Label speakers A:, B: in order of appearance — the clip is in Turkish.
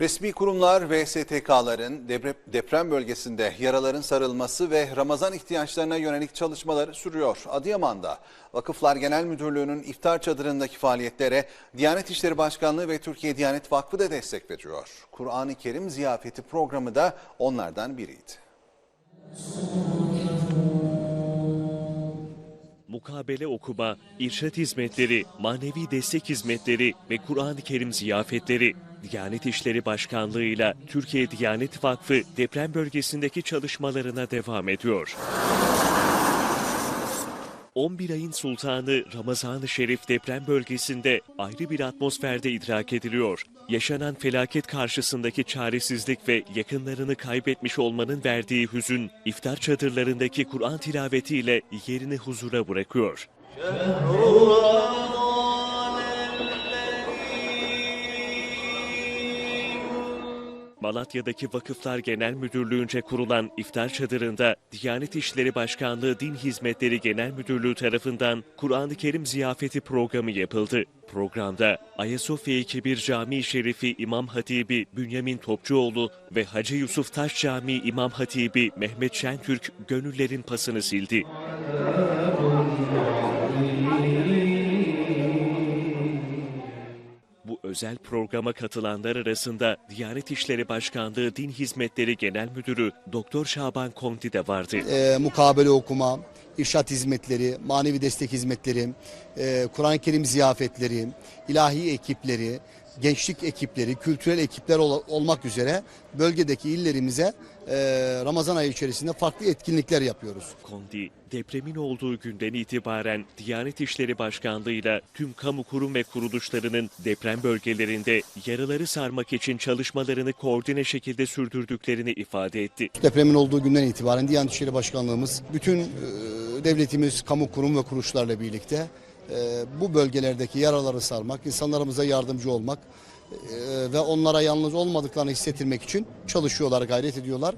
A: Resmi kurumlar ve STK'ların depre- deprem bölgesinde yaraların sarılması ve Ramazan ihtiyaçlarına yönelik çalışmaları sürüyor. Adıyaman'da Vakıflar Genel Müdürlüğü'nün iftar çadırındaki faaliyetlere Diyanet İşleri Başkanlığı ve Türkiye Diyanet Vakfı da destek veriyor. Kur'an-ı Kerim ziyafeti programı da onlardan biriydi.
B: mukabele okuma, irşat hizmetleri, manevi destek hizmetleri ve Kur'an-ı Kerim ziyafetleri. Diyanet İşleri Başkanlığı ile Türkiye Diyanet Vakfı deprem bölgesindeki çalışmalarına devam ediyor. 11 ayın sultanı Ramazan-ı Şerif deprem bölgesinde ayrı bir atmosferde idrak ediliyor. Yaşanan felaket karşısındaki çaresizlik ve yakınlarını kaybetmiş olmanın verdiği hüzün, iftar çadırlarındaki Kur'an tilavetiyle yerini huzura bırakıyor. Malatya'daki Vakıflar Genel Müdürlüğü'nce kurulan iftar çadırında Diyanet İşleri Başkanlığı Din Hizmetleri Genel Müdürlüğü tarafından Kur'an-ı Kerim ziyafeti programı yapıldı. Programda Ayasofya Kebir Camii Şerifi İmam Hatibi Bünyamin Topçuoğlu ve Hacı Yusuf Taş Camii İmam Hatibi Mehmet Şentürk gönüllerin pasını sildi. Özel programa katılanlar arasında Diyanet İşleri Başkanlığı Din Hizmetleri Genel Müdürü Doktor Şaban Kondi de vardı.
C: e, mukabele okuma, irşat hizmetleri, manevi destek hizmetleri, e, Kur'an-ı Kerim ziyafetleri, ilahi ekipleri, gençlik ekipleri, kültürel ekipler ol- olmak üzere bölgedeki illerimize e, Ramazan ayı içerisinde farklı etkinlikler yapıyoruz.
B: Kondi, depremin olduğu günden itibaren Diyanet İşleri Başkanlığı'yla tüm kamu kurum ve kuruluşlarının deprem bölgelerinde yaraları sarmak için çalışmalarını koordine şekilde sürdürdüklerini ifade etti.
C: Depremin olduğu günden itibaren Diyanet İşleri Başkanlığımız bütün e, devletimiz, kamu kurum ve kuruluşlarla birlikte e, bu bölgelerdeki yaraları sarmak, insanlarımıza yardımcı olmak e, ve onlara yalnız olmadıklarını hissettirmek için çalışıyorlar, gayret ediyorlar.